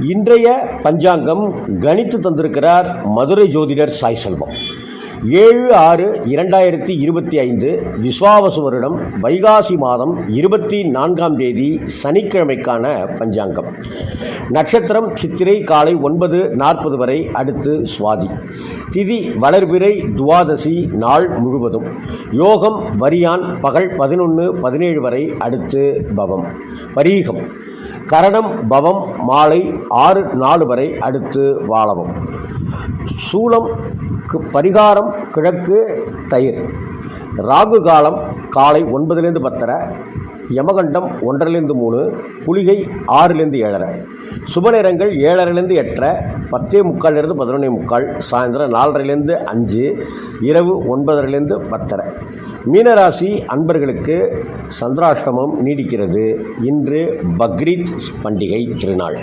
இன்றைய பஞ்சாங்கம் கணித்து தந்திருக்கிறார் மதுரை ஜோதிடர் சாய் செல்வம். ஏழு ஆறு இரண்டாயிரத்தி இருபத்தி ஐந்து விஸ்வாவசு வருடம் வைகாசி மாதம் இருபத்தி நான்காம் தேதி சனிக்கிழமைக்கான பஞ்சாங்கம். நட்சத்திரம் சித்திரை காலை ஒன்பது நாற்பது வரை அடுத்து சுவாதி. திதி வளர்பிறை துவாதசி நாள் முழுவதும். யோகம் வரியான் பகல் பதினொன்று பதினேழு வரை அடுத்து பவம். பரீகம். கரணம் பவம் மாலை ஆறு நாலு வரை அடுத்து வாழவம். சூளம் பரிகாரம் கிழக்கு தயிர். ராகு காலம் காலை ஒன்பதுலேருந்து பத்தரை யமகண்டம் ஒன்றரைலேருந்து மூணு குளிகை ஆறுலேருந்து ஏழரை. சுப நேரங்கள் ஏழரைலேருந்து எட்டரை பத்தே முக்கால்லேருந்து பதினொன்னே முக்கால் சாயந்தரம் நாலரைலேருந்து அஞ்சு இரவு ஒன்பதரைலேருந்து பத்தரை. மீனராசி அன்பர்களுக்கு சந்திராஷ்டமம் நீடிக்கிறது. இன்று பக்ரீத் பண்டிகை திருநாள்.